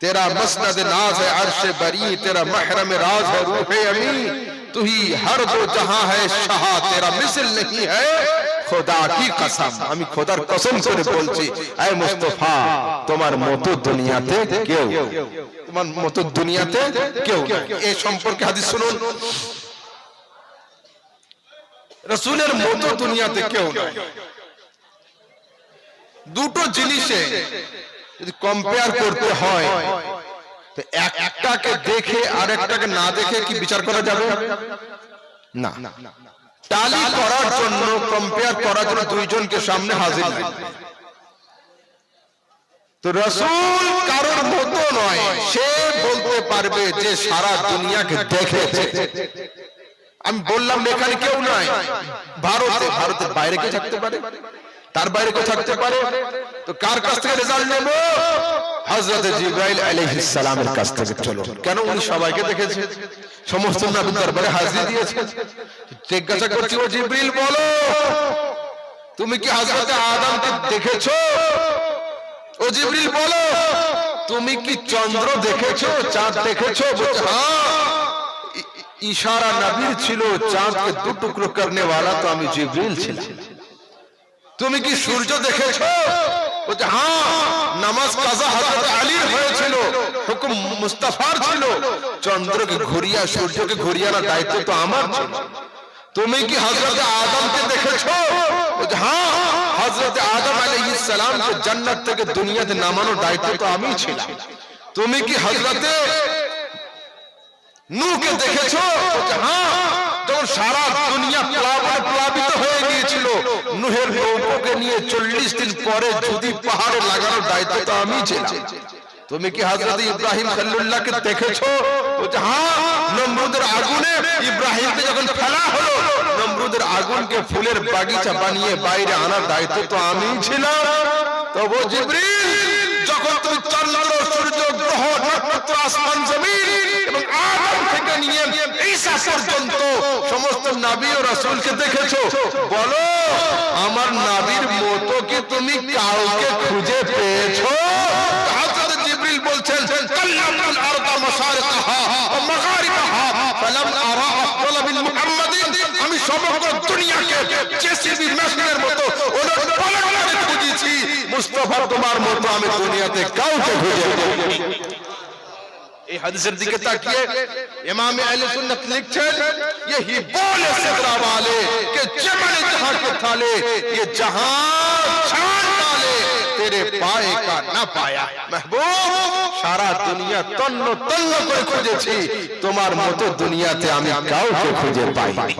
تیرا مسند ناز ہے عرش بری تیرا محرم راز ہے روح امی تو ہی ہر دو جہاں ہے شاہ تیرا مثل نہیں ہے খোদা কি কসম আমি খোদার কসম করে বলছি আয় মুস্তাফা তোমার মতো দুনিয়াতে কেউ তোমার মতো দুনিয়াতে কেউ এই সম্পর্কে হাদিস শুনুন রসুলের মতো দুনিয়াতে কেউ নাই দুটো জিনিসে যদি কম্পেয়ার করতে হয় একটাকে দেখে আর একটাকে না দেখে কি বিচার করা যাবে? না। টালি করার জন্য কম্পেয়ার করার জন্য দুইজনকে সামনে হাজির তো রসুল কারোর মতো নয়, সে বলতে পারবে যে সারা দুনিয়াকে দেখেছে। আমি বললাম, এখানে কেউ নাই। ভারতে, ভারতের বাইরে কে থাকতে পারে? তার বাইরে কেউ থাকতে পারে? তো কার কাছ থেকে রেজাল্ট নেব? হযরত জিব্রাইল আলাইহিস সালামের কাছ থেকে চলো কেন উনি সবাইকে দেখেছে? সমস্ত দরবারে হাজির দিয়েছে। জিজ্ঞাসা করছি ও জিব্রিল বলো! তুমি কি হযরত আদমকে দেখেছ? ও জিব্রিল বলো! তুমি কি চন্দ্র দেখেছ? চাঁদ দেখেছ? হ্যাঁ। ইশারা নবীর ছিল চাঁদকে দু টুকরো করনে वाला তো আমি জিব্রিল ছিলাম। তুমি কি সূর্য দেখেছ? বলছে হ্যাঁ। নামাজ কাজা হযরত আলীর হয়েছিল, হুকুম মুস্তাফার ছিল। চন্দ্রকে ঘুরিয়া, সূর্যকে ঘুরিয়ানোর দায়িত্ব তো আমার ছিল। তুমি কি হযরত আদমকে দেখেছ? হ্যাঁ হযরত আদম আলাইহিস সালামকে জান্নাত থেকে দুনিয়াতে নামানোর দায়িত্ব তো আমি ছিলাম। তুমি কি হযরতে নূহকে দেখেছ? হ্যাঁ যখন সারা দুনিয়া প্লাবিত হয়ে গিয়েছিল, নুহের নিয়ে চল্লিশ দিন পরে যদি পাহাড়ে লাগানোর দায়িত্ব তো আমি ছিলাম। তুমি কি হযরত ইব্রাহিম খলিলুল্লাহকে দেখেছ? হ্যাঁ নমরুদের আগুনে ইব্রাহিমকে যখন ফেলা হলো, নমরুদের আগুনকে ফুলের বাগিচা বানিয়ে বাইরে আনার দায়িত্ব তো আমি ছিলাম। তবু জিব্রিল, যখন তুমি সূর্য, গ্রহ, নক্ষত্র, আসমান, জমিন এবং থেকে নিয়ে পর্যন্ত নবী ও রাসূলকে দেখেছ? বলো, আমার নবীর মতো কি তুমি কাউকে খুঁজে পেয়েছ? জিবরিল বলছেন কাল্লামুল আরদা মাশারিকাহা ওয়া মাগারিবাহা, ফালাম আরা আফদাল মিন মুহাম্মাদিন। আমি সমগ্র দুনিয়াকে জেসিবি মেশিনের মতো ওলট পালট করে খুঁজেছি। মুস্তাফা তোমার মতো আমি দুনিয়াতে কাউকে খুঁজে এই হাদিসের দিকে তাকিয়ে ইমাম আহলে সুন্নাত লিখছেন यही बोले सदरा वाले कि चमन जहां के थाले ये जहां छान डाले तेरे पाए का ना पाया महबूब সারা দুনিয়া তন্ন তন্ন করে খুঁজেছি তোমার মতো দুনিয়াতে আমি কাউকে খুঁজে পাইনি